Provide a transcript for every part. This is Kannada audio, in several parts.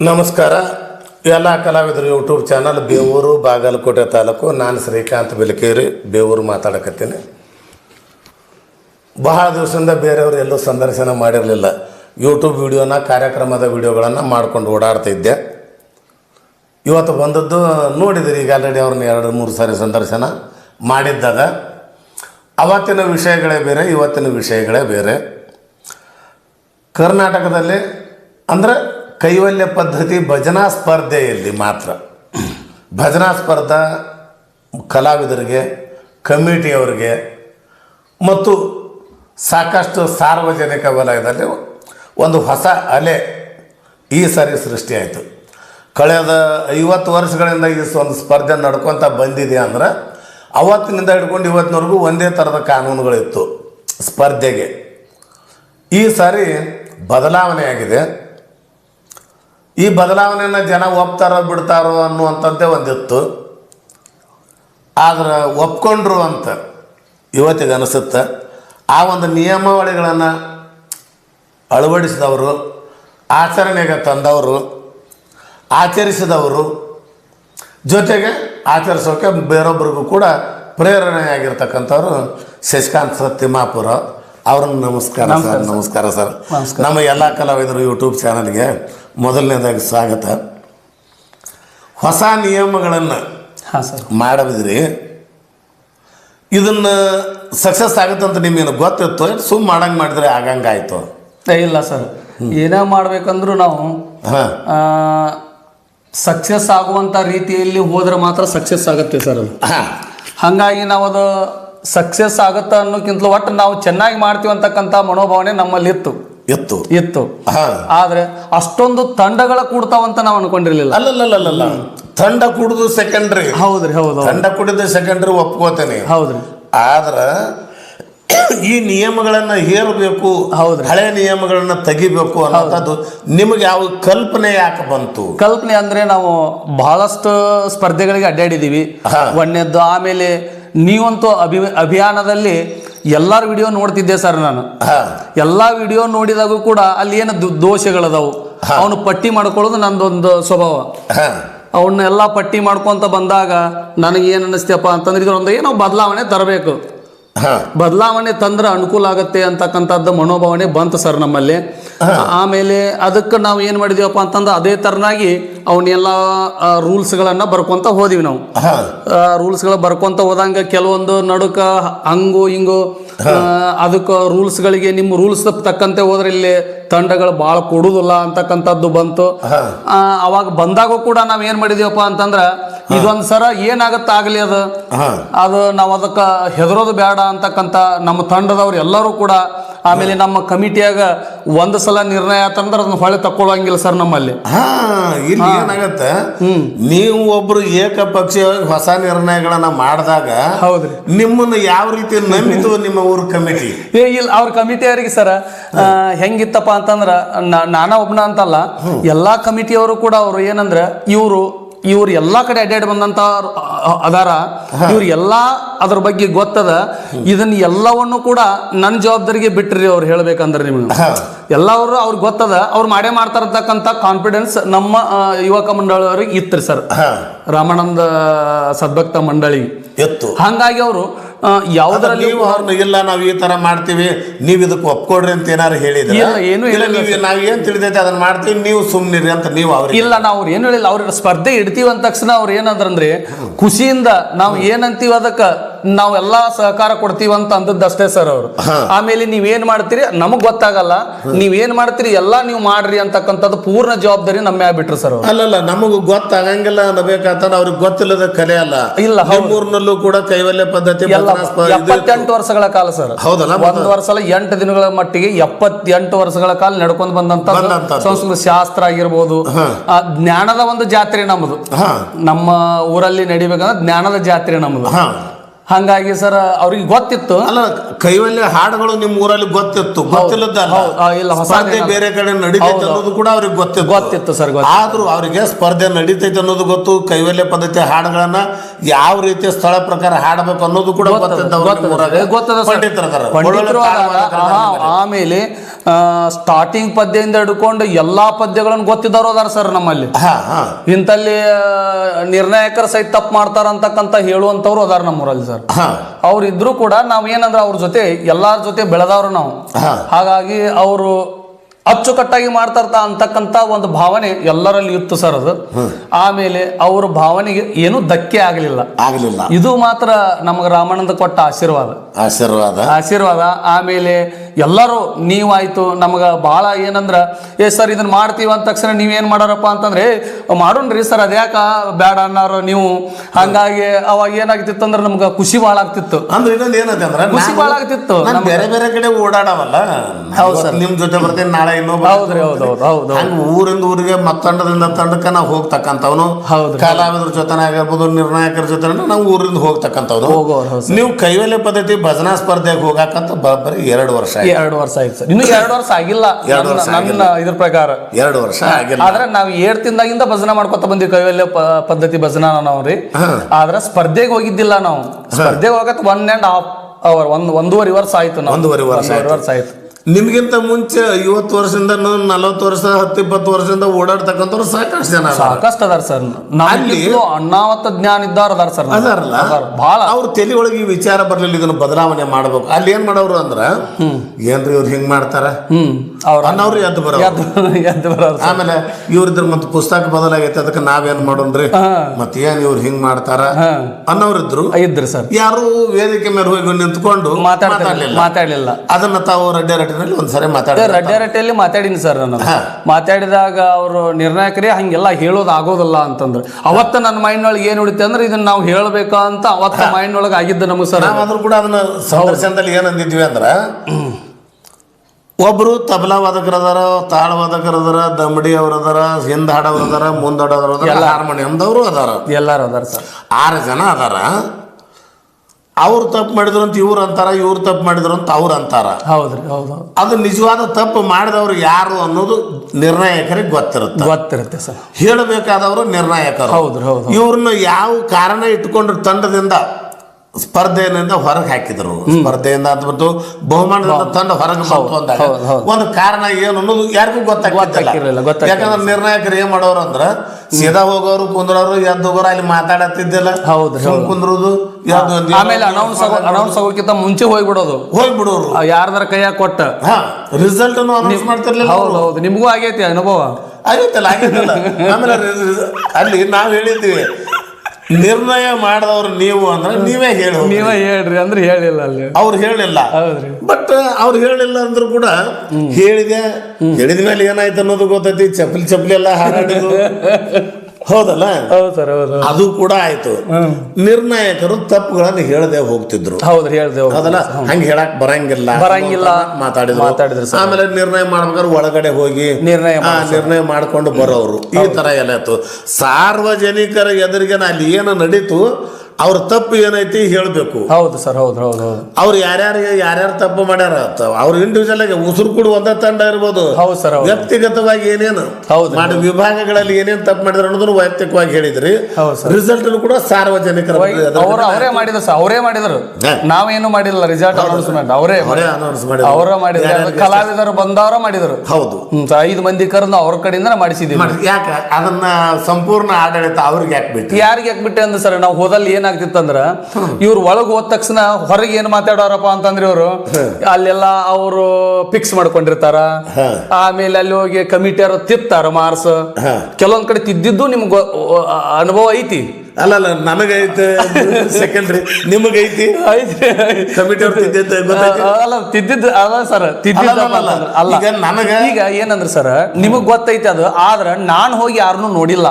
ನಮಸ್ಕಾರ. ಎಲ್ಲ ಕಲಾವಿದರು ಯೂಟ್ಯೂಬ್ ಚಾನಲ್ ಬೇವೂರು ಬಾಗಲಕೋಟೆ ತಾಲೂಕು. ನಾನು ಶ್ರೀಕಾಂತ್ ಬೆಲಕೇರಿ, ಬೇವೂರು ಮಾತಾಡಕತ್ತೀನಿ. ಬಹಳ ದಿವಸದಿಂದ ಬೇರೆಯವರು ಎಲ್ಲೂ ಸಂದರ್ಶನ ಮಾಡಿರಲಿಲ್ಲ. ಯೂಟ್ಯೂಬ್ ವಿಡಿಯೋನ, ಕಾರ್ಯಕ್ರಮದ ವಿಡಿಯೋಗಳನ್ನು ಮಾಡ್ಕೊಂಡು ಓಡಾಡ್ತಿದ್ದೆ ಇವತ್ತು ಬಂದದ್ದು ನೋಡಿದಿರಿ, ಈಗ ಆಲ್ರೆಡಿ ಅವ್ರನ್ನ ಎರಡು, ಮೂರು ಸಾರಿ ಸಂದರ್ಶನ ಮಾಡಿದ್ದಾಗ ಅವತ್ತಿನ ವಿಷಯಗಳೇ ಬೇರೆ, ಇವತ್ತಿನ ವಿಷಯಗಳೇ ಬೇರೆ. ಕರ್ನಾಟಕದಲ್ಲಿ ಅಂದರೆ ಕೈವಲ್ಯ ಪದ್ಧತಿ ಭಜನಾ ಸ್ಪರ್ಧೆಯಲ್ಲಿ ಮಾತ್ರ. ಭಜನಾ ಸ್ಪರ್ಧಾ ಕಲಾವಿದರಿಗೆ ಕಮಿಟಿಯವರಿಗೆ ಮತ್ತು ಸಾಕಷ್ಟು ಸಾರ್ವಜನಿಕ ವಲಯದಲ್ಲಿ ಒಂದು ಹೊಸ ಅಲೆ ಈ ಸಾರಿ ಸೃಷ್ಟಿಯಾಯಿತು. ಕಳೆದ ಐವತ್ತು ವರ್ಷಗಳಿಂದ ಈ ಒಂದು ಸ್ಪರ್ಧೆ ನಡ್ಕೊತ ಬಂದಿದೆ ಅಂದ್ರೆ ಅವತ್ತಿನಿಂದ ಹಿಡ್ಕೊಂಡು ಇವತ್ತಿನವರೆಗೂ ಒಂದೇ ಥರದ ಕಾನೂನುಗಳಿತ್ತು ಸ್ಪರ್ಧೆಗೆ. ಈ ಸಾರಿ ಬದಲಾವಣೆ ಆಗಿದೆ ಈ ಬದಲಾವಣೆಯನ್ನು ಜನ ಒಪ್ತಾರೋ ಬಿಡ್ತಾರೋ ಅನ್ನುವಂಥದ್ದೇ ಒಂದಿತ್ತು. ಆದ್ರೆ ಒಪ್ಕೊಂಡ್ರು ಅಂತ ಇವತ್ತಿಗೆ ಅನಿಸುತ್ತೆ. ಆ ಒಂದು ನಿಯಮಾವಳಿಗಳನ್ನು ಅಳವಡಿಸಿದವರು ಆಚರಣೆಗೆ ತಂದವರು ಆಚರಿಸಿದವರು ಜೊತೆಗೆ ಆಚರಿಸೋಕೆ ಬೇರೊಬ್ಬರಿಗೂ ಕೂಡ ಪ್ರೇರಣೆಯಾಗಿರ್ತಕ್ಕಂಥವ್ರು ಶಶಿಕಾಂತ್ ಸರ್ ತಿಮ್ಮಾಪುರ. ಅವ್ರನ್ನ ನಮಸ್ಕಾರ ಸರ್ ನಮಸ್ಕಾರ ಸರ್. ನಮ್ಮ ಎಲ್ಲ ಕಲಾವಿದರು ಯೂಟ್ಯೂಬ್ ಚಾನಲ್ಗೆ ಮೊದಲನೇದಾಗಿ ಸ್ವಾಗತ. ಹೊಸ ನಿಯಮಗಳನ್ನು ಹಾಂ ಸರ್. ಮಾಡಿದ್ರಿ ಇದನ್ನು ಸಕ್ಸಸ್ ಆಗುತ್ತೆ ಅಂತ ನಿಮಗೇನು ಗೊತ್ತಿತ್ತು ಸುಮ್ ಮಾಡಂಗೆ ಮಾಡಿದ್ರೆ ಆಗಂಗೆ ಆಯಿತು? ಇಲ್ಲ ಸರ್. ಏನೇ ಮಾಡಬೇಕಂದ್ರೂ ನಾವು ಹಾಂ. ಸಕ್ಸಸ್ ಆಗುವಂಥ ರೀತಿಯಲ್ಲಿ ಹೋದ್ರೆ ಮಾತ್ರ ಸಕ್ಸಸ್ ಆಗುತ್ತೆ ಸರ್ ಅದು. ಹಾಂ. ಹಾಗಾಗಿ ನಾವು ಅದು ಸಕ್ಸಸ್ ಆಗುತ್ತೆ ಅನ್ನೋಕ್ಕಿಂತಲೂ ಒಟ್ಟು ನಾವು ಚೆನ್ನಾಗಿ ಮಾಡ್ತೀವಿ ಅಂತಕ್ಕಂಥ ಮನೋಭಾವನೆ ನಮ್ಮಲ್ಲಿ ಇತ್ತು ಇತ್ತು ಆದ್ರೆ ಅಷ್ಟೊಂದು ತಂಡಗಳ ಕೂಡ್ತಾವಂತ ನಾವು ಅನ್ಕೊಂಡಿರ್ಲಿಲ್ಲ. ಅಲ್ಲಲ್ಲಲ್ಲಲ್ಲ. ತಂಡ ಕುಡಿದು ಸೆಕೆಂಡ್ರಿ ಹೌದ್ರಿ ಹೌದು. ತಂಡ ಕುಡಿದು ಸೆಕೆಂಡ್ರಿ ಒಪ್ಕೋತೇನೆ. ಹೌದ್ರಿ. ಆದ್ರ ಈ ನಿಯಮಗಳನ್ನ ಹೇರಬೇಕು ಹೌದು ಹಳೆ ನಿಯಮಗಳನ್ನ ತೆಗಿಬೇಕು ಅನ್ನೋದು ನಿಮ್ಗೆ ಯಾವ ಕಲ್ಪನೆ ಯಾಕೆ ಬಂತು? ಕಲ್ಪನೆ ಅಂದ್ರೆ ನಾವು ಬಹಳಷ್ಟು ಸ್ಪರ್ಧೆಗಳಿಗೆ ಅಡ್ಡಾಡಿದೀವಿ. ಒಣ್ಣೆದ್ದು ಆಮೇಲೆ ನೀವಂತೂ ಅಭಿ ಅಭಿಯಾನದಲ್ಲಿ ಎಲ್ಲಾರ ವಿಡಿಯೋ ನೋಡ್ತಿದ್ದೆ ಸರ್ ನಾನು. ಎಲ್ಲ ವಿಡಿಯೋ ನೋಡಿದಾಗೂ ಕೂಡ ಅಲ್ಲಿ ಏನು ದೋಷಗಳದಾವು. ಅವನು ಪಟ್ಟಿ ಮಾಡ್ಕೊಳ್ಳೋದು ನಂದೊಂದು ಸ್ವಭಾವ. ಅವನ್ನೆಲ್ಲ ಅವನ್ನ ಎಲ್ಲ ಪಟ್ಟಿ ಮಾಡ್ಕೊಂತ ಬಂದಾಗ ನನಗೆ ಏನು ಅನ್ನಿಸ್ತಪ್ಪ ಅಂತಂದ್ರೆ ಇದರೊಂದು ಏನೋ ಬದಲಾವಣೆ ತರಬೇಕು. ಬದಲಾವಣೆ ತಂದ್ರೆ ಅನುಕೂಲ ಆಗುತ್ತೆ ಅಂತಕ್ಕಂಥದ್ದು ಮನೋಭಾವನೆ ಬಂತು ಸರ್ ನಮ್ಮಲ್ಲಿ. ಆಮೇಲೆ ಅದಕ್ಕೆ ನಾವು ಏನು ಮಾಡಿದೀವಪ್ಪ ಅಂತಂದ್ರೆ ಅದೇ ಥರನಾಗಿ ಅವನ್ನೆಲ್ಲ ರೂಲ್ಸ್ಗಳನ್ನು ಬರ್ಕೊಂತ ಹೋದಿವಿ ನಾವು. ರೂಲ್ಸ್ಗಳು ಬರ್ಕೊಂತ ಹೋದಂಗೆ ಕೆಲವೊಂದು ನಡುಕ ಹಂಗು ಹಿಂಗು ಅದಕ್ಕೆ ರೂಲ್ಸ್ಗಳಿಗೆ ನಿಮ್ಮ ರೂಲ್ಸ್ ತಕ್ಕಂತೆ ಹೋದ್ರೆ ಇಲ್ಲಿ ತಂಡಗಳು ಭಾಳ ಕೊಡುದಿಲ್ಲ ಅಂತಕ್ಕಂಥದ್ದು ಬಂತು. ಅವಾಗ ಬಂದಾಗೂ ಕೂಡ ನಾವ್ ಏನ್ ಮಾಡಿದೀವಪ್ಪ ಅಂತಂದ್ರೆ ಇದೊಂದ್ ಸರ ಏನಾಗತ್ತ ಆಗ್ಲಿ ಅದು. ಅದು ನಾವು ಅದಕ್ಕೆ ಹೆದರೋದು ಬೇಡ ಅಂತಕ್ಕಂಥ ನಮ್ಮ ತಂಡದವ್ರು ಎಲ್ಲರೂ ಕೂಡ ಆಮೇಲೆ ನಮ್ಮ ಕಮಿಟಿಯಾಗ ಒಂದು ಸಲ ನಿರ್ಣಯ ಆತಂದ್ರೆ ಅದನ್ನ ಹೊಳೆ ತಕ್ಕೊಳ್ಳಂಗಿಲ್ಲ ಸರ್ ನಮ್ಮಲ್ಲಿ. ಹಾ ಇಲ್ಲಿ ಏನಾಗತ್ತೆ? ನೀವು ಒಬ್ರು ಏಕಪಕ್ಷೀಯವಾಗಿ ಹೊಸ ನಿರ್ಣಯಗಳನ್ನ ಮಾಡಿದಾಗ ಹೌದ್ರಿ. ನಿಮ್ಮನ್ನ ಯಾವ ರೀತಿ ನಂಬಿತು ನಿಮ್ಮ ಊರ್ ಕಮಿಟಿ? ಏ ಇಲ್ಲ ಅವ್ರ ಕಮಿಟಿಯವರಿಗೆ ಸರ? ಆ, ಹೆಂಗಿತ್ತಪ್ಪ ಅಂತಂದ್ರ ನಾನಾ ಒಬ್ಬನ ಒಬ್ನ ಅಂತಲ್ಲ ಎಲ್ಲಾ ಕಮಿಟಿಯವರು ಕೂಡ ಅವ್ರು ಏನಂದ್ರ ಇವರು ಇವ್ರು ಎಲ್ಲಾ ಕಡೆ ಅಡ್ಡಾಡಿ ಬಂದಂತ ಅದಾರ. ಇವ್ರು ಎಲ್ಲ ಅದ್ರ ಬಗ್ಗೆ ಗೊತ್ತದ. ಇದನ್ನ ಎಲ್ಲವನ್ನು ಕೂಡ ನನ್ನ ಜವಾಬ್ದಾರಿಗೆ ಬಿಟ್ರಿ ಅವ್ರು ಹೇಳ್ಬೇಕಂದ್ರೆ ನಿಮ್ಗೆ. ಎಲ್ಲವರು ಅವ್ರಿಗೆ ಗೊತ್ತದ. ಅವ್ರು ಮಾಡೇ ಮಾಡ್ತಾರತಕ್ಕಂಥ ಕಾನ್ಫಿಡೆನ್ಸ್ ನಮ್ಮ ಯುವಕ ಮಂಡಳಿಯವ್ರಿಗೆ ಇತ್ತು ಸರ್. ರಾಮಾನಂದ ಸದ್ಭಕ್ತ ಮಂಡಳಿ. ಇತ್ತು. ಹಂಗಾಗಿ ಅವರು ಯಾವುದರಲ್ಲಿ ನೀವು ಅವ್ರನ್ನ ಇಲ್ಲ ನಾವ್ ಈ ತರ ಮಾಡ್ತೀವಿ ನೀವ್ ಇದಕ್ಕೆ ಒಪ್ಕೊಡ್ರಿ ಅಂತ ಏನಾರು ಹೇಳಿದ್ರೆ? ಇಲ್ಲ, ಏನೂ ಇಲ್ಲ ನೀವು ನಾವ್ ಏನ್ ತಿಳಿದೈತೆ ಅದನ್ನ ಮಾಡ್ತೀವಿ ನೀವು ಸುಮ್ನಿರಿ ಅಂತ ನೀವು ಅವ್ರಿಗೆ. ಇಲ್ಲ ನಾವು ಅವ್ರು ಏನು ಹೇಳಿಲ್ಲ ಅವ್ರ ಸ್ಪರ್ಧೆ ಇಡ್ತೀವಿ ಅಂದ ತಕ್ಷಣ ಅವ್ರು ಏನಂದ್ರಂದ್ರೆ ಖುಷಿಯಿಂದ ನಾವು ಏನಂತೀವಿ ಅದಕ್ಕ ನಾವೆಲ್ಲಾ ಸಹಕಾರ ಕೊಡ್ತೀವಿ ಅಂತ ಅಂದದ್ದಷ್ಟೇ ಸರ್ ಅವರು. ಆಮೇಲೆ ನೀವೇನ್ ಮಾಡ್ತೀರಿ? ನಮಗ್ ಗೊತ್ತಾಗಲ್ಲ. ನೀವೇನ್ ಮಾಡ್ತೀರಿ? ಎಲ್ಲಾ ನೀವು ಮಾಡ್ರಿ ಅಂತಕ್ಕಂಥದ್ದು ಪೂರ್ಣ ಜವಾಬ್ದಾರಿ ನಮ್ಮ ಬಿಟ್ರು ಸರ್ ಅವರು. ಅಲ್ಲ ನಮಗೂ ಗೊತ್ತಾಗಂಗಿಲ್ಲ ಅನ್ಬೇಕಂತ ಅವ್ರಿಗೆ ಗೊತ್ತಿಲ್ಲದ ಕಲೆ ಅಲ್ಲ. ಇಲ್ಲ, ಹೌದು. ಕೂಡ ಕೈವಲ್ಯ ಪದ್ಧತಿ ಎಲ್ಲ. ಎಪ್ಪತ್ತೆಂಟು ವರ್ಷಗಳ ಕಾಲ ಸರ್. ಹೌದಲ್ಲ ಒಂದು ವರ್ಷ ಅಲ್ಲ ಎಂಟು ದಿನಗಳ ಮಟ್ಟಿಗೆ ಎಪ್ಪತ್ತೆಂಟು ವರ್ಷಗಳ ಕಾಲ ನಡ್ಕೊಂಡು ಬಂದಂತ ಸಂಸ್ಕೃತ ಶಾಸ್ತ್ರ ಆಗಿರ್ಬೋದು. ಆ, ಜ್ಞಾನದ ಒಂದು ಜಾತ್ರೆ ನಮ್ಮದು ನಮ್ಮ ಊರಲ್ಲಿ ನಡಿಬೇಕಂದ್ರೆ ಜ್ಞಾನದ ಜಾತ್ರೆ ನಮ್ಮದು ಹಂಗಾಗಿ ಸರ್ ಅವ್ರಿಗೆ ಗೊತ್ತಿತ್ತು. ಅಲ್ಲ ಕೈವಲ್ಯ ಹಾಡುಗಳು ನಿಮ್ಮ ಊರಲ್ಲಿ ಗೊತ್ತಿತ್ತು. ಗೊತ್ತಿಲ್ಲದಲ್ಲ ಸ್ಪರ್ಧೆ ಬೇರೆ ಕಡೆ ನಡೀತೈತೆ ಅನ್ನೋದು ಕೂಡ ಅವ್ರಿಗೆ ಗೊತ್ತಿತ್ತು. ಗೊತ್ತಿತ್ತು ಸರ್ ಆದ್ರೂ ಅವರಿಗೆ ಸ್ಪರ್ಧೆ ನಡೀತೈತೆ ಅನ್ನೋದು ಗೊತ್ತು ಕೈವಲ್ಯ ಪದ್ಧತಿ ಹಾಡುಗಳನ್ನ ಯಾವ ರೀತಿಯ ಸ್ಥಳ ಪ್ರಕಾರ ಹಾಡಬೇಕು ಅನ್ನೋದು ಕೂಡ. ಆಮೇಲೆ ಸ್ಟಾರ್ಟಿಂಗ್ ಪದ್ಯದಿಂದ ಹಿಡ್ಕೊಂಡು ಎಲ್ಲಾ ಪದ್ಯಗಳನ್ನು ಗೊತ್ತಿದ್ದಾರೋ ಅದಾರ ಸರ್ ನಮ್ಮಲ್ಲಿ. ಇಂತಲ್ಲಿ ನಿರ್ಣಾಯಕರ ಸಹಿತ ತಪ್ಪು ಮಾಡ್ತಾರ ಅಂತಕ್ಕಂತ ಹೇಳುವಂತವ್ರು ಅದಾರ ನಮ್ಮೂರಲ್ಲಿ ಸರ್. ಹಾ. ಅವ್ರು ಇದ್ರು ಕೂಡ ನಾವು ಏನಂದ್ರೆ ಅವ್ರ ಜೊತೆ ಎಲ್ಲಾರ ಜೊತೆ ಬೆಳೆದವ್ರು ನಾವು. ಹಾಗಾಗಿ ಅವರು ಅಚ್ಚುಕಟ್ಟಾಗಿ ಮಾಡ್ತಾರ್ತ ಅಂತಕ್ಕಂತ ಒಂದು ಭಾವನೆ ಎಲ್ಲರಲ್ಲಿ ಇತ್ತು ಸರ್ ಅದು. ಆಮೇಲೆ ಅವ್ರ ಭಾವನೆಗೆ ಏನು ಧಕ್ಕೆ ಆಗಲಿಲ್ಲ. ಆಗಲಿಲ್ಲ. ಇದು ಮಾತ್ರ ನಮಗೆ ರಾಮಾನಂದ ಕೊಟ್ಟ ಆಶೀರ್ವಾದ. ಆಶೀರ್ವಾದ. ಆಶೀರ್ವಾದ. ಆಮೇಲೆ ಎಲ್ಲರೂ ನೀವಾಯ್ತು ನಮಗ ಬಹಳ ಏನಂದ್ರ ಏ ಸರ್ ಇದನ್ನ ಮಾಡ್ತೀವಿ ಅಂದ ತಕ್ಷಣ ನೀವೇನು ಮಾಡಾರಪ್ಪ ಅಂತಂದ್ರೆ "ಏ, ಮಾಡೋಣ್ರಿ ಸರ್ ಅದ್ಯಾಕ ಬೇಡ ಅನ್ನೋರು ನೀವು? ಹಂಗಾಗಿ ಅವಾಗ ಏನಾಗ್ತಿತ್ತು ಅಂದ್ರೆ ನಮ್ಗೆ ಖುಷಿ ಭಾಳ ಆಗ್ತಿತ್ತು. ಅಂದ್ರೆ ಇನ್ನೊಂದು ಏನಂತೆ ಅಂದ್ರೆ ಖುಷಿ ಭಾಳ ಆಗ್ತಿತ್ತು ಬೇರೆ ಬೇರೆ ಕಡೆ ಓಡಾಡವಲ್ಲ? ಹೌದು ಸರ್. ನಿಮ್ ಜೊತೆ ಬರ್ತೇನೆ ನಾಳೆ ಇನ್ನೊಬ್ಬ ಹೌದ್ರಿ ಹೌದು ಹೌದು ಹೌದು ಊರಿಂದ ಊರಿಗೆ ಮತ್ತೊಂಡದಿಂದ ತಂಡಕ್ಕೆ ನಾವು ಹೋಗ್ತಕ್ಕಂಥವ್ನು. ಹೌದು ಕಲಾವಿದ್ರ ಜೊತೆ ಆಗಿರ್ಬೋದು ನಿರ್ಣಾಯಕರ ಜೊತೆ ನಾವು ಊರಿಂದ ಹೋಗ್ತಕ್ಕಂಥವ್ನು. ನೀವು ಕೈವಲ್ಯ ಪದ್ಧತಿ ಭಜನಾ ಸ್ಪರ್ಧೆಗೆ ಹೋಗಾಕಂತ ಬರೀ ಎರಡು ವರ್ಷ. ಎರಡು ವರ್ಷ ಆಯ್ತು ಸರ್. ಇನ್ನು ಎರಡು ವರ್ಷ ಆಗಿಲ್ಲ. ಎರಡು ನನ್ನ- ವರ್ಷ ನನ್ನ ಇದ್ರ ಪ್ರಕಾರ. ಎರಡು ವರ್ಷ ಆಗಿಲ್ಲ. ಆದ್ರೆ ನಾವು ಏಳ್ ತಿಂದಾಗಿಂದ ಭಜನೆ ಮಾಡ್ಕೊತ ಬಂದಿವಿ. ಕೈವಲ್ಯ ಪ- ಪದ್ಧತಿ ಭಜನಾ ನಾವ್ರಿ ಆದ್ರೆ ಸ್ಪರ್ಧೆಗೆ ಹೋಗಿದ್ದಿಲ್ಲ ನಾವು. ಸ್ಪರ್ಧೆಗೆ ಹೋಗತ್ ಒನ್ ಅಂಡ್ ಹಾಫ್ ಅವರ್ ಒಂದ್ ಒಂದೂವರೆ ವರ್ಷ ಆಯ್ತು ನಾವು. ಒಂದೂವರೆ ವರ್ಷ ಒಂದೂವರೆ ವರ್ಷ ಆಯ್ತು. ನಿಮ್ಗಿಂತ ಮುಂಚೆ ಐವತ್ತು ವರ್ಷದಿಂದ ನಲವತ್ತು ವರ್ಷ ಹತ್ತು ಇಪ್ಪತ್ತು ವರ್ಷದಿಂದ ಓಡಾಡ್ತಕ್ಕಂಥವ್ರು ಸಾಕಷ್ಟು ಜನ. ಸಾಕಷ್ಟು ಅದಾರ ಸರ್. ಅಲ್ಲಿ ಅಣ್ಣಾವತ್ತ ಜ್ಞಾನ ಇದ್ದಾರ ಅದಾರ ಸರ್. ಅದಾರಲ್ಲ? ಬಹಳ ಅವ್ರ ತಲೆ ಒಳಗೆ ಈ ವಿಚಾರ ಬರ್ಲಿಲ್ಲ ಇದನ್ನ ಬದಲಾವಣೆ ಮಾಡ್ಬೇಕು. ಅಲ್ಲಿ ಏನ್ ಮಾಡೋರು ಅಂದ್ರ ಏನ್ರಿ ಇವ್ರು ಹಿಂಗ್ ಮಾಡ್ತಾರ? ಅನ್ನವ್ರು ಎದ್ದು ಬರೋ ಎದ್ದು ಆಮೇಲೆ ಇವ್ರಿದ್ರ ಮತ್ತೆ ಪುಸ್ತಕ ಬದಲಾಗೈತೆ ಅದಕ್ಕೆ ನಾವೇನ್ ಮಾಡೋಣ್ರಿ? ಮತ್ತೆ ಏನ್ ಇವ್ರು ಹಿಂಗ್ ಮಾಡ್ತಾರ? ಅನ್ನೋರಿದ್ರು. ಇದ್ರು ಸರ್. ಯಾರು ವೇದಿಕೆ ಮೇಲೆ ಹೋಗಿ ನಿಂತ್ಕೊಂಡು ಮಾತಾಡಲಿಲ್ಲ. ಮಾತಾಡ್ಲಿಲ್ಲ. ಅದನ್ನ ತಾವು ರಡ್ಡೆ ರಟ್ಟಿನಲ್ಲಿ ಒಂದ್ಸರಿ ಮಾತಾಡ ರಡ್ಡೆ ರಟ್ಟೆಯಲ್ಲಿ ಮಾತಾಡಿನಿ ಸರ್ ನಾನು. ಮಾತಾಡಿದಾಗ ಅವರು ನಿರ್ಣಾಯಕರೇ ಹಂಗೆಲ್ಲ ಹೇಳೋದು ಆಗೋದಲ್ಲ ಅಂತಂದ್ರೆ. ಅವತ್ತ ನನ್ನ ಮೈಂಡ್ ಒಳಗೆ ಏನು ಉಳಿತೆ ಅಂದ್ರೆ ಇದನ್ನ ನಾವು ಹೇಳಬೇಕು ಅಂತ ಅವತ್ತ ಮೈಂಡ್ ಒಳಗೆ ಆಗಿದ್ದು ನಮಗೆ ಸರ್ ಆದ್ರೂ ಕೂಡ ಅದನ್ನ ಸಂದರ್ಶನದಲ್ಲಿ ಏನಂದಿದ್ವಿ ಅಂದ್ರೆ ಒಬ್ರು ತಬಲಾ ವಾದಕರದಾರ ತಾಳ ವಾದಕರದಾರ ದಮಡಿ ಅವ್ರ ಅದಾರ ಹಿಂದ್ ಹಾಡೋರು ಅದಾರ ಮುಂದ್ ಹಾಡೋರು ಎಲ್ಲ. ಹಾರ್ಮೋನಿಯಂದವರು ಅದಾರ. ಎಲ್ಲಾರು ಅದಾರ ಸರ್. ಆರು ಜನ ಅದಾರ. ಅವ್ರು ತಪ್ಪು ಮಾಡಿದ್ರು ಅಂತ ಇವ್ರು ಅಂತಾರ ಇವ್ರು ತಪ್ಪು ಮಾಡಿದ್ರು ಅಂತ ಅವ್ರು ಅಂತಾರ. ಹೌದ್ರಿ ಹೌದು. ಹೌದು ಅದು ನಿಜವಾದ ತಪ್ಪು ಮಾಡಿದವ್ರು ಯಾರು ಅನ್ನೋದು ನಿರ್ಣಾಯಕರಿಗೆ ಗೊತ್ತಿರುತ್ತೆ. ಗೊತ್ತಿರುತ್ತೆ ಸರ್. ಹೇಳಬೇಕಾದವರು ನಿರ್ಣಾಯಕರು. ಹೌದ್ರಿ ಹೌದು. ಇವ್ರನ್ನ ಯಾವ ಕಾರಣ ಇಟ್ಕೊಂಡ್ರು ತಂಡದಿಂದ ಸ್ಪರ್ಧೆಯಿಂದ ಹೊರಗೆ ಹಾಕಿದ್ರು. ಸ್ಪರ್ಧೆಯಿಂದ ಅಂತ ಬಂತು ಬಹುಮಾನದಿಂದ ತಂಡ ಹೊರಗೆ ಬಂತು ಅಂದಾಗ. ಒಂದು ಕಾರಣ ಏನು ಅನ್ನೋದು ಯಾರಿಗೂ ಗೊತ್ತಾಗ್ತಿಲ್ಲ. ಯಾಕಂದ್ರೆ ನಿರ್ಣಾಯಕರು ಏನ್ ಮಾಡೋರು ಅಂದ್ರ ಸೀದಾ ಹೋಗೋರು ಕುಂದ್ರೋರು ಎದ್ದು ಹೋಗೋರು ಅಲ್ಲಿ ಮಾತಾಡತ್ತಿದ್ದಿಲ್ಲ. ಕುಂದ್ರುದು ಆಮೇಲೆ ಅನೌನ್ಸ್ ಅನೌನ್ಸ್ ಆಗೋಕ್ಕಿಂತ ಮುಂಚೆ ಹೋಗ್ಬಿಡೋದು. ಹೋಗ್ಬಿಡೋರು. ಯಾರ್ದಾರ ಕೈಯಾಗ ಕೊಟ್ಟ. ರಿಸಲ್ಟ್ ಅನೌನ್ಸ್ ಮಾಡ್ತಿರ್ಲಿಲ್ಲ ಹೌದು ಹೌದು. ನಿಮಗೂ ಆಗೈತಿ ಅನುಭವ. ಆಗೈತಲ್ಲ ಆಗೈತಲ್ಲ. ಆಮೇಲೆ ಅಲ್ಲಿ ನಾವು ಹೇಳಿದ್ದೀವಿ ನಿರ್ಣಯ ಮಾಡಿದವ್ರು ನೀವು ಅಂದ್ರೆ ನೀವೇ ಹೇಳಿ. ನೀವೇ ಹೇಳ್ರಿ ಅಂದ್ರೆ ಹೇಳಿಲ್ಲ ಅಲ್ಲಿ. ಅವ್ರು ಹೇಳಿಲ್ಲ. ಹೌದ್ರಿ. ಬಟ್ ಅವ್ರು ಹೇಳಿಲ್ಲ ಅಂದ್ರೂ ಕೂಡ ಹೇಳಿದೆ. ಹೇಳಿದ ಮೇಲೆ ಏನಾಯ್ತು ಅನ್ನೋದು ಗೊತ್ತೈತಿ. ಚಪ್ಪಲಿ ಚಪ್ಪಲಿ ಎಲ್ಲ ಹಾರಾಡಿದ್ರು. ಹೌದಲ್ಲ? ಹೌದು ಸರ್ ಹೌದು ಅದು ಕೂಡ ಆಯ್ತು. ನಿರ್ಣಾಯಕರು ತಪ್ಪುಗಳನ್ನು ಹೇಳದೆ ಹೋಗ್ತಿದ್ರು. ಹೌದ್ರಿ ಹೇಳ್ದೆ ಹೋಗ್- ಹೌದಲ್ಲ? ಹಂಗೆ ಹೇಳಕ್ ಬರಂಗಿಲ್ಲ. ಬರಂಗಿಲ್ಲ. ಮಾತಾಡಿದ್ರು. ಆಮೇಲೆ ನಿರ್ಣಯ ಮಾಡ್ಬೇಕಾದ್ರೆ ಒಳಗಡೆ ಹೋಗಿ ನಿರ್ಣಯ ಆ, ನಿರ್ಣಯ ಮಾಡ್ಕೊಂಡು ಬರೋರು. ಈ ತರ ಎಲ್ಲ ಇತ್ತು ಸಾರ್ವಜನಿಕರ ಎದುರಿಗೆ ಅಲ್ಲಿ ಏನು ನಡೀತು. ಅವ್ರ ತಪ್ಪು ಏನೈತಿ ಹೇಳಬೇಕು. ಹೌದು ಸರ್ ಹೌದು ಹೌದು ಹೌದು. ಅವ್ರು ಯಾರ್ಯಾರಿಗೆ ಯಾರ್ಯಾರು ತಪ್ಪು ಮಾಡ್ಯಾರ ಅವ್ರ ಇಂಡಿವಿಜುವಲ್ ಆಗಿ ಉಸಿರು ಕೂಡ ಒಂದೇ ತಂಡ ಇರ್ಬೋದು. ಹೌದು ಸರ್ ಹೌದು. ವ್ಯಕ್ತಿಗತವಾಗಿ ಏನೇನು ಹೌದು ಮಾಡಿ ವಿಭಾಗಗಳಲ್ಲಿ ಏನೇನು ತಪ್ಪು ಮಾಡಿದ್ರು ಅನ್ನೋದನ್ನು ವೈಯಕ್ತಿಕವಾಗಿ ಹೇಳಿದ್ರಿ. ಹೌದು ಸರ್. ರಿಸಲ್ಟ್ ಕೂಡ ಸಾರ್ವಜನಿಕರ ಅವ್ರು ಅವರೇ ಮಾಡಿದ್ರು ಸರ್ ಅವರೇ ಮಾಡಿದ್ರು. ನಾವೇನು ಮಾಡಿಲ್ಲ ರಿಸಲ್ಟ್ ಅನೌನ್ಸ್ಮೆಂಟ್ ಅವರೇ ಅವರೇ ಅನೌನ್ಸ್ ಮಾಡಿದ್ರು. ಅವರ ಮಾಡಿದ್ರು ಕಲಾವಿದರು ಬಂದವರ ಮಾಡಿದ್ರು. ಹೌದು. ಐದು ಮಂದಿ ಕರೆದು ಅವ್ರ ಕಡೆಯಿಂದ ಮಾಡಿಸಿದ್ವಿ ಮಾಡಿ ಯಾಕೆ? ಅದನ್ನ ಸಂಪೂರ್ಣ ಆಡಳಿತ ಅವ್ರಿಗೆ ಯಾಕೆ ಬಿಟ್ಟು ಯಾರಿಗೆ ಯಾಕೆ ಅಂದ್ರೆ ಸರ್ ನಾವು ಹೋದಲ್ಲಿ ಏನಾಗ್ತಿತ್ತಂದ್ರ ಇವ್ರು ಒಳಗೆ ಹೋದ ತಕ್ಷಣ ಹೊರಗೆ ಏನ್ ಮಾತಾಡೋರಪ್ಪ ಅಂತಂದ್ರೆ ಇವರು ಅಲ್ಲೆಲ್ಲ ಅವರು ಫಿಕ್ಸ್ ಮಾಡ್ಕೊಂಡಿರ್ತಾರ. ಆಮೇಲೆ ಅಲ್ಲಿ ಹೋಗಿ ಕಮಿಟಿಯವರು ತಿತ್ತಾರ ಮಾರ್ಸ್. ಕೆಲವೊಂದ್ ಕಡೆ ತಿದ್ದಿದ್ದು ನಿಮ್ಗೆ ಅನುಭವ ಐತಿ. ಅಲ್ಲ ನನಗೈತೆ ಸೆಕೆಂಡ್ರಿ ನಿಮಗೈತಿ? ಕಮಿಟಿ ಅವ್ರು ತಿದ್ದಿದ್ದು ಗೊತ್ತೈತಿ? ಅಲ್ಲ ತಿದ್ದಿದ್ದು ಅದ ಸರ್ ತಿದ್ದಿದ್ದಪ್ಪ ಅಲ್ಲ, ಈಗ ನನಗ ಈಗ ಏನಂದ್ರೆ ಸರ್ ನಿಮಗ್ ಗೊತ್ತೈತಿ ಅದು ಆದ್ರ ನಾನ್ ಹೋಗಿ ಯಾರನ್ನೂ ನೋಡಿಲ್ಲ.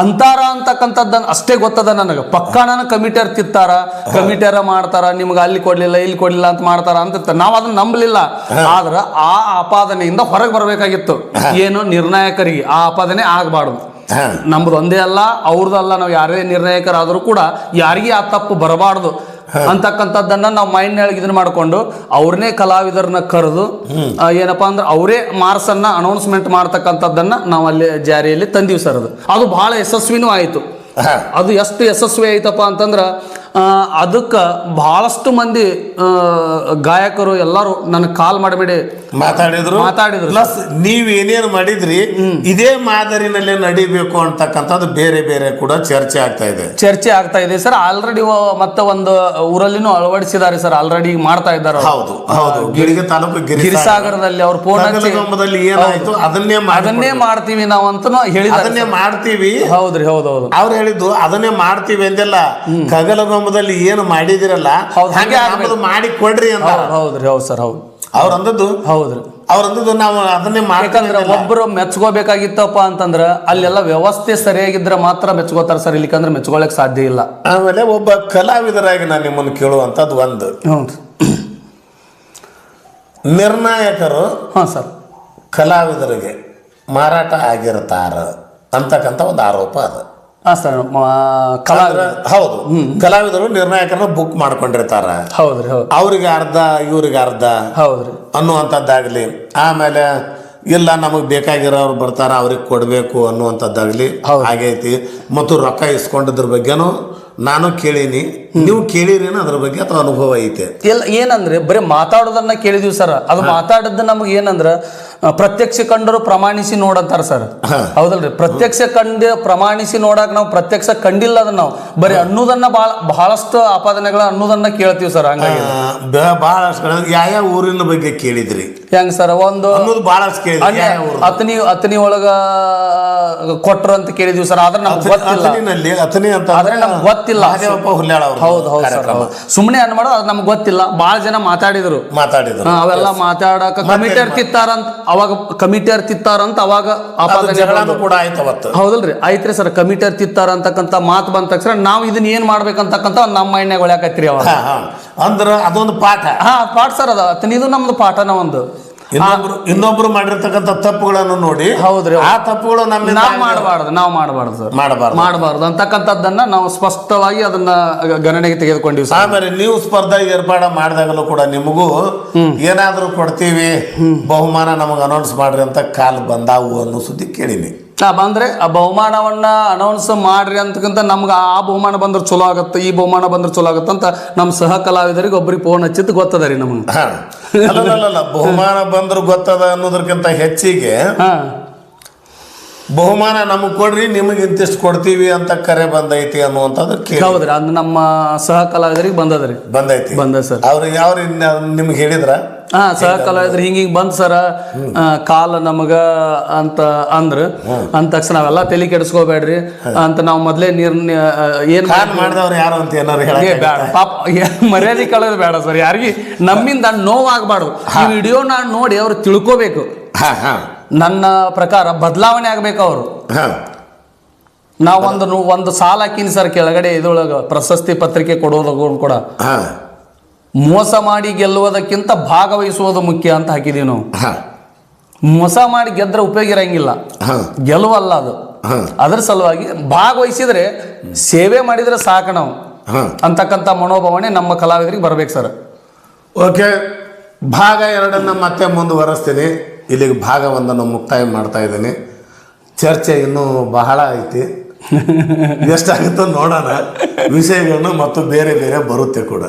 ಅಂತಾರ ಅಂತಕ್ಕಂಥದ್ದು ಅಷ್ಟೇ ಗೊತ್ತದ ನನಗೆ. ಪಕ್ಕಾಣನ ಕಮಿಟರ್ ತಿತ್ತಾರ ಕಮಿಟಿಯರ ಮಾಡ್ತಾರ ನಿಮ್ಗೆ ಅಲ್ಲಿ ಕೊಡ್ಲಿಲ್ಲ ಇಲ್ಲಿ ಕೊಡ್ಲಿಲ್ಲ ಅಂತ ಮಾಡ್ತಾರ ಅಂತ ನಾವು ಅದನ್ನ ನಂಬಲಿಲ್ಲ. ಆದ್ರ ಆ ಆಪಾದನೆಯಿಂದ ಹೊರಗೆ ಬರಬೇಕಾಗಿತ್ತು. ಏನು ನಿರ್ಣಾಯಕರಿಗೆ ಆ ಆಪಾದನೆ ಆಗಬಾರ್ದು. ನಮ್ದು ಒಂದೇ ಅಲ್ಲ ಅವ್ರದ್ದಲ್ಲ ನಾವು ಯಾರೇ ನಿರ್ಣಾಯಕರಾದರೂ ಕೂಡ ಯಾರಿಗೆ ಆ ತಪ್ಪು ಬರಬಾರ್ದು. ಅಂತಕ್ಕಂಥದ್ದನ್ನ ನಾವು ಮೈಂಡ್ ಒಳಗೆ ಇದನ್ನ ಮಾಡ್ಕೊಂಡು ಅವ್ರನ್ನೇ ಕಲಾವಿದರನ್ನ ಕರೆದು ಏನಪ್ಪಾ ಅಂದ್ರೆ ಅವರೇ ಮಾರ್ಸನ್ನ ಅನೌನ್ಸ್ಮೆಂಟ್ ಮಾಡ್ತಕ್ಕಂಥದ್ದನ್ನ ನಾವು ಅಲ್ಲಿ ಜಾರಿಯಲ್ಲಿ ತಂದೀವಿ ಸರ್ ಅದು. ಅದು ಬಹಳ ಯಶಸ್ವಿನೂ ಆಯಿತು. ಅದು ಎಷ್ಟು ಯಶಸ್ವಿ ಆಯ್ತಪ್ಪ ಅಂತಂದ್ರೆ ಅದಕ್ಕೆ ಬಹಳಷ್ಟು ಮಂದಿ ಗಾಯಕರು ಎಲ್ಲರೂ ನನಗೆ ಕಾಲ್ ಮಾಡಬೇಡಿ. ಮಾತಾಡಿದ್ರು. ಮಾತಾಡಿದ್ರು. ಪ್ಲಸ್ ನೀವ್ ಏನೇನು ಮಾಡಿದ್ರಿ ಇದೇ ಮಾದರಿನಲ್ಲೇ ನಡಿಬೇಕು ಅಂತಕ್ಕಂಥದ್ದು ಬೇರೆ ಬೇರೆ ಕೂಡ ಚರ್ಚೆ ಆಗ್ತಾ ಇದೆ. ಚರ್ಚೆ ಆಗ್ತಾ ಇದೆ ಸರ್. ಆಲ್ರೆಡಿ ಮತ್ತೆ ಒಂದು ಊರಲ್ಲಿನೂ ಅಳವಡಿಸಿದ್ದಾರೆ ಸರ್. ಆಲ್ರೆಡಿ ಮಾಡ್ತಾ ಇದ್ದಾರೆ ಹೌದು ಹೌದು. ಗಿಳಿಗೆ ತಾಲೂಕು ಗಿರಿಸಾಗರ. ಗಿರಿಸಾಗರದಲ್ಲಿ ಅವ್ರು ಹಚ್ಚಿ ಏನಾಯ್ತು? ಅದನ್ನೇ ಅದನ್ನೇ ಮಾಡ್ತೀವಿ ನಾವು ಅಂತ ಹೇಳಿದ್ದಾರೆ ಅದನ್ನೇ ಮಾಡ್ತೀವಿ. ಹೌದ್ರಿ ಹೌದು ಹೌದು ಅವ್ರು ಹೇಳಿದ್ದು ಅದನ್ನೇ ಮಾಡ್ತೀವಿ ಅಂದೆಲ್ಲ ಕಗಲಗೊಂಬದಲ್ಲಿ ಏನು ಮಾಡಿದಿರಲ್ಲ ಹೌದು, ಹಾಗೆ ಹಾಗೆ ಮಾಡಿ ಕೊಡ್ರಿ ಅಂತ. ಹೌದು ಹೌದ್ರಿ ಹೌದು ಸರ್ ಹೌದು. ಅವ್ರಂದದ್ದು ಹೌದ್ರಿ ಅವ್ರಂದದ್ದು ನಾವು ಅದನ್ನೇ ಮಾಡ್ತೀವಿ ಒಬ್ಬರು ಒಬ್ರು ಮೆಚ್ಕೋಬೇಕಾಗಿತ್ತಪ್ಪ ಅಂತಂದ್ರ ಅಲ್ಲೆಲ್ಲ ವ್ಯವಸ್ಥೆ ಸರಿಯಾಗಿದ್ರೆ ಮಾತ್ರ ಮೆಚ್ಕೋತಾರ ಸರ್ ಇಲ್ಲಿಕಂದ್ರೆ ಮೆಚ್ಕೊಳಕ್ ಸಾಧ್ಯ ಇಲ್ಲ. ಆಮೇಲೆ ಒಬ್ಬ ಕಲಾವಿದರಾಗಿ ನಾನು ನಿಮ್ಮನ್ನು ಕೇಳುವಂಥದ್ದು ಒಂದು. ಹ್ಞೂ ನಿರ್ಣಾಯಕರು ಹಾಂ ಸರ್. ಕಲಾವಿದರಿಗೆ ಮಾರಾಟ ಆಗಿರ್ತಾರ ಅಂತಕ್ಕಂಥ ಒಂದು ಆರೋಪ ಅದು. ಹಾಂ ಸರ್ ಹೌದು. ಕಲಾವಿದರು ನಿರ್ಣಾಯಕರನ್ನ ಬುಕ್ ಮಾಡ್ಕೊಂಡಿರ್ತಾರ. ಹೌದ್ರಿ ಹೌದು. ಅವ್ರಿಗೆ ಅರ್ಧ ಇವ್ರಿಗೆ ಅರ್ಧ ಹೌದ್ರಿ. ಅನ್ನುವಂಥದ್ದಾಗಲಿ ಆಮೇಲೆ ಇಲ್ಲ ನಮಗೆ ಬೇಕಾಗಿರೋರು ಬರ್ತಾರ ಅವ್ರಿಗೆ ಕೊಡಬೇಕು ಅನ್ನುವಂಥದ್ದಾಗಲಿ ಹಾಗೈತಿ ಆಗೈತಿ ಮತ್ತು ರೊಕ್ಕ ಇಸ್ಕೊಂಡಿದ್ರ ಬಗ್ಗೆನೂ ನಾನು ಕೇಳೀನಿ. ನೀವು ಕೇಳಿರೇನು ಅದ್ರ ಬಗ್ಗೆ ಅಥವಾ ಅನುಭವ ಐತೆ. ಇಲ್ಲ ಏನಂದ್ರೆ ಬರೀ ಮಾತಾಡೋದನ್ನ ಕೇಳಿದೀವಿ ಸರ್. ಅದು ಮಾತಾಡೋದು ನಮ್ಗೆ ಏನಂದ್ರ ಪ್ರತ್ಯಕ್ಷ ಕಂಡರು ಪ್ರಮಾಣಿಸಿ ನೋಡಂತಾರ ಸರ್. ಹೌದಲ್ರಿ. ಪ್ರತ್ಯಕ್ಷ ಕಂಡು ಪ್ರಮಾಣಿಸಿ ನೋಡಕ್ ನಾವು ಪ್ರತ್ಯಕ್ಷ ಕಂಡಿಲ್ಲ ಅದನ್ನ ನಾವು ಬರೀ ಅನ್ನೋದನ್ನ ಬಹಳ ಬಹಳಷ್ಟು ಆಪಾದನೆಗಳ ಅನ್ನೋದನ್ನ ಕೇಳ್ತೀವಿ ಸರ್ ಹಂಗಾಗಿ. ಬಹಳಷ್ಟು ಯಾವ ಊರಿನ ಬಗ್ಗೆ ಕೇಳಿದ್ರಿ? ಹೆಂಗ್ ಸರ್ ಒಂದು ಅನ್ನೋದು ಬಹಳಷ್ಟು ಯಾವ ಅತನಿ ಅತನಿ ಒಳಗ ಕೊಟ್ರು ಅಂತ ಕೇಳಿದೀವಿ ಸರ್ ಆದ್ರೆ ನಮ್ಗೆ ಗೊತ್ತಿಲ್ಲ. ಅಂತ ಆದ್ರೆ ನಮ್ಗೆ ಗೊತ್ತಿಲ್ಲ. ಹೌದ್ ಹೌದ್ ಸರ್ ಸುಮ್ಮನೆ ಅನ್ಮಾಡೋ ಅದು ನಮ್ಗೆ ಗೊತ್ತಿಲ್ಲ. ಬಹಳ ಜನ ಮಾತಾಡಿದ್ರು. ಮಾತಾಡಿದ್ರು. ಅವೆಲ್ಲ ಮಾತಾಡಕ ಕಮಿಟಿ ತಿತ್ತಾರಂತ ಅವಾಗ ಕಮಿಟಿಯರ್ ತಿತ್ತಾರಂತ ಅವಾಗ ಅದು ಆಪಾದನೆ ಕೂಡ ಆಯ್ತು ಅವತ್ತು. ಹೌದಲ್ರಿ? ಆಯ್ತ್ರಿ ಸರ್ ಕಮಿಟಿಯರ್ ತಿತ್ತಾರ ಅಂತಕ್ಕಂಥ ಮಾತು ಬಂದ ತಕ್ಷಣ ನಾವು ಇದನ್ನ ಏನ್ ಮಾಡ್ಬೇಕಂತಕ್ಕಂಥ ನಮ್ಮ ಮೈನ್ಯಾಗ ಒಳ್ಯಾಕತ್ರಿ ಅವಾಗ. ಅಂದ್ರ ಅದೊಂದು ಪಾಠ. ಹಾ ಪಾಠ ಸರ್ ಅದ. ಇದು ನಮ್ದು ಪಾಠನ ಒಂದು. ಇನ್ನೊಬ್ರು ಇನ್ನೊಬ್ರು ಮಾಡಿರ್ತಕ್ಕಂಥ ತಪ್ಪುಗಳನ್ನು ನೋಡಿ ಹೌದ್ರಿ. ಆ ತಪ್ಪುಗಳು ನಮ್ಮ ನಾವು ಮಾಡಬಾರ್ದು ನಾವು ಮಾಡಬಾರ್ದು ಸರ್. ಮಾಡಬಾರ್ದು. ಮಾಡಬಾರ್ದು ಅಂತಕ್ಕಂಥದ್ದನ್ನ ನಾವು ಸ್ಪಷ್ಟವಾಗಿ ಅದನ್ನ ಗಣನೆಗೆ ತೆಗೆದುಕೊಂಡಿವಿ ಆಮೇಲೆ ನೀವು ಸ್ಪರ್ಧೆ ಏರ್ಪಾಡ ಮಾಡಿದಾಗಲೂ ಕೂಡ ನಿಮಗೂ ಏನಾದರೂ ಕೊಡ್ತೀವಿ ಬಹುಮಾನ ನಮಗೆ ಅನೌನ್ಸ್ ಮಾಡ್ರಿ ಅಂತ ಕಾಲ್ ಬಂದಾವು ಅನ್ನೋ ಸುದ್ದಿ ಕೇಳಿನಿ. ಆ ಬಂದ್ರೆ ಆ ಬಹುಮಾನವನ್ನ ಅನೌನ್ಸ್ ಮಾಡ್ರಿ ಅಂತಕ್ಕಂಥ ನಮ್ಗೆ ಆ ಬಹುಮಾನ ಬಂದ್ರೆ ಚಲೋ ಆಗುತ್ತೆ ಈ ಬಹುಮಾನ ಬಂದ್ರೆ ಚಲೋ ಆಗುತ್ತೆ ಅಂತ ನಮ್ಮ ಸಹ ಕಲಾವಿದರಿಗೆ ಒಬ್ರಿಗೆ ಫೋನ್ ಹಚ್ಚಿದ್ದು ಗೊತ್ತದ ರೀ ನಮ್ಗೆ. ಬಹುಮಾನ ಬಂದ್ರೆ ಗೊತ್ತದ ಅನ್ನೋದಕ್ಕಿಂತ ಹೆಚ್ಚಿಗೆ ಹಾ. ಬಹುಮಾನ ನಮಗೆ ಕೊಡ್ರಿ ನಿಮಗೆ ಇಂತಿಷ್ಟು ಕೊಡ್ತೀವಿ ಅಂತ ಕರೆ ಬಂದೈತಿ ಅನ್ನುವಂಥದ್ದು ಕೇಳಿ. ಹೌದ್ರಿ ಅದು ನಮ್ಮ ಸಹ ಕಲಾವಿದರಿಗೆ ಬಂದದ್ರಿ ಬಂದೈತಿ. ಬಂದ ಸರ್. ಅವ್ರು ಯಾವ ನಿಮ್ಗೆ ಹೇಳಿದ್ರ? ಹಾ ಸಹ ಕಲಾವಿದ್ರು ಹಿಂಗ ಹಿಂಗ್ ಬಂದ್ ಸರ. ಕಾಲ ನಮಗ ಅಂತ ಅಂದ್ರ ಅಂದ ತಕ್ಷಣ ನಾವೆಲ್ಲ ತಲೆ ಕೆಡಿಸ್ಕೋಬೇಡ್ರಿ. ಅಂತ ನಾವು ಮೊದ್ಲೇ ನೀರ್ ಏನ್ ಮಾಡಿದವ್ರು ಯಾರು ಅಂತ ಏನಾರು ಹೇಳ ಬೇಡ ಪಾಪ ಮರ್ಯಾದೆ ಕಳೆದು ಬೇಡ ಸರ್. ಯಾರಿಗೆ ನಮ್ಮಿಂದ ನೋವಾಗಬಾರ್ದು. ಈ ವಿಡಿಯೋ ನಾನು ನೋಡಿ ಅವ್ರು ತಿಳ್ಕೋಬೇಕು. ಹಾ ಹಾ. ನನ್ನ ಪ್ರಕಾರ ಬದಲಾವಣೆ ಆಗ್ಬೇಕು ಅವರು. ನಾವೊಂದು ನಾವು ಒಂದು ಸಾಲ ಹಾಕಿನಿ ಸರ್ ಕೆಳಗಡೆ ಇದ್ರೊಳಗ ಪ್ರಶಸ್ತಿ ಪತ್ರಿಕೆ ಕೊಡೋದು ಕೂಡ. ಮೋಸ ಮಾಡಿ ಗೆಲ್ಲುವುದಕ್ಕಿಂತ ಭಾಗವಹಿಸುವುದು ಮುಖ್ಯ ಅಂತ ಹಾಕಿದೀವಿ ನಾವು. ಮೋಸ ಮಾಡಿ ಗೆದ್ರೆ ಉಪಯೋಗ ಇರಂಗಿಲ್ಲ. ಹಾ. ಗೆಲುವಲ್ಲ ಅದು. ಅದ್ರ ಸಲುವಾಗಿ ಭಾಗವಹಿಸಿದ್ರೆ ಸೇವೆ ಮಾಡಿದ್ರೆ ಸಾಕು ನಾವು. ಅಂತಕ್ಕಂಥ ಮನೋಭಾವನೆ ನಮ್ಮ ಕಲಾವಿದರಿಗೆ ಬರ್ಬೇಕು ಸರ್. ಓಕೆ. ಭಾಗ ಎರಡನ್ನ ಮತ್ತೆ ಮುಂದುವರೆಸ್ತೀನಿ. ಇಲ್ಲಿಗೆ ಭಾಗವೊಂದನ್ನು ಮುಕ್ತಾಯ ಮಾಡ್ತಾ ಇದ್ದೀನಿ. ಚರ್ಚೆ ಇನ್ನೂ ಬಹಳ ಐತಿ. ಎಷ್ಟಾಗುತ್ತೋ ನೋಡೋಣ. ವಿಷಯಗಳನ್ನು ಮತ್ತು ಬೇರೆ ಬೇರೆ ಬರುತ್ತೆ ಕೂಡ.